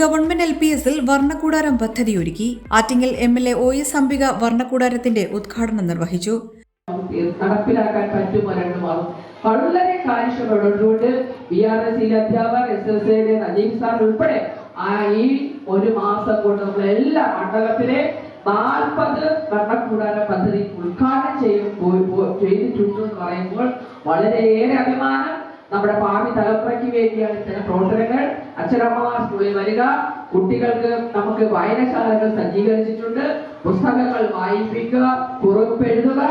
Government L P എസിൽ വർണക്കൂടാരം പദ്ധതിയൊരുക്കി Attingal M L A O S Ambika വർണക്കൂടാരത്തിന്റെ ഉദ്ഘാടനം നിർവഹിച്ചു. നടപ്പിലാക്കാൻ പറ്റുമോ രണ്ടു മാസം വളരെ കാര്യക്ഷമതയോടുകൂടി ബി ആർ എസ് അധ്യാപകർ എസ് എസ് എയുടെ നജീബ് സാർ ഉൾപ്പെടെ ആ ഈ ഒരു മാസം കൊണ്ട് നമ്മൾ എല്ലാ മണ്ഡലത്തിലെ നാൽപ്പത് ഭരണകൂടാര പദ്ധതി ഉദ്ഘാടനം ചെയ്യും ചെയ്തിട്ടുണ്ട് എന്ന് പറയുമ്പോൾ വളരെയേറെ അഭിമാനം നമ്മുടെ ഭാവി തലമുറയ്ക്ക് വേണ്ടിയാണ് ഇത്തരം പ്രവർത്തനങ്ങൾ. അച്ഛനമ്മമാർ സ്കൂളിൽ വരിക. കുട്ടികൾക്ക് നമുക്ക് വായനശാലകൾ സജ്ജീകരിച്ചിട്ടുണ്ട്. പുസ്തകങ്ങൾ വായിപ്പിക്കുക കുറിപ്പെഴുതുക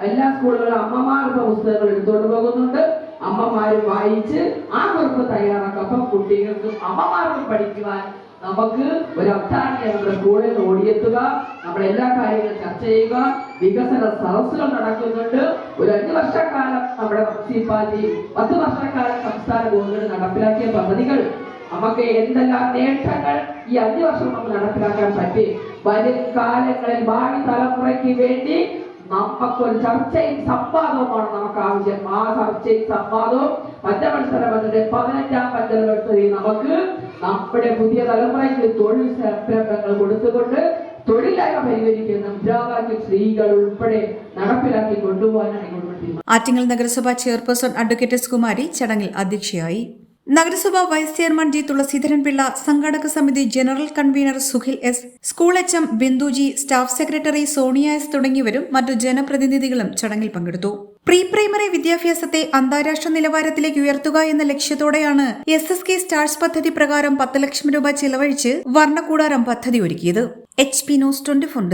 എല്ലാ സ്കൂളുകളിലും അമ്മമാർക്ക് പുസ്തകങ്ങൾ എടുത്തുകൊണ്ട് പോകുന്നുണ്ട്. അമ്മമാര് വായിച്ച് ആ കുറിപ്പ് തയ്യാറാക്കും. അപ്പം കുട്ടികൾക്കും അമ്മമാർക്കും പഠിക്കുവാൻ നമുക്ക് ഒരു അത്താണി നമ്മുടെ സ്കൂളിൽ ഓടിയെത്തുക. നമ്മുടെ എല്ലാ കാര്യങ്ങളും ചർച്ച ചെയ്യുക. വികസന സദസ്സുകൾ നടക്കുന്നുണ്ട്. ഒരു അഞ്ചു വർഷക്കാലം നമ്മുടെ മുനിസിപ്പാലിറ്റി പത്ത് വർഷക്കാലം സംസ്ഥാന ഗവൺമെന്റ് നടപ്പിലാക്കിയ പദ്ധതികൾ. നമുക്ക് എന്തെല്ലാം നേട്ടങ്ങൾ ഈ അഞ്ചു വർഷം നമുക്ക് നടപ്പിലാക്കാൻ പറ്റി? വരും കാലങ്ങളിൽ ഭാവി തലമുറയ്ക്ക് വേണ്ടി നമുക്കൊരു ചർച്ചയും സംവാദവുമാണ് നമുക്ക് ആവശ്യം ആ ചർച്ചയും സംവാദവും പഞ്ചമത്സര പദ്ധതി പതിനഞ്ചാം പദ്ധതി നമുക്ക് നമ്മുടെ പുതിയ തലമുറയ്ക്ക് തൊഴിൽ സംരംഭങ്ങൾ കൊടുത്തുകൊണ്ട്. ആറ്റിങ്ങൽ നഗരസഭ ചെയർപേഴ്സൺ അഡ്വക്കേറ്റ് എസ് കുമാരി ചടങ്ങിൽ അധ്യക്ഷയായി നഗരസഭ vice chairman G Thulaseedharan Pillai സംഘാടക സമിതി general convener Sukhil S school H M Binduji staff secretary Sonia S തുടങ്ങിയവരും മറ്റു ജനപ്രതിനിധികളും ചടങ്ങിൽ പങ്കെടുത്തു. പ്രീ പ്രൈമറി വിദ്യാഭ്യാസത്തെ അന്താരാഷ്ട്ര നിലവാരത്തിലേക്ക് ഉയർത്തുക എന്ന ലക്ഷ്യത്തോടെയാണ് എസ് എസ് കെ സ്റ്റാർസ് പദ്ധതി പ്രകാരം പത്ത് ലക്ഷം രൂപ ചിലവഴിച്ച് വർണക്കൂടാരം പദ്ധതി ഒരുക്കിയത്. H P news twenty four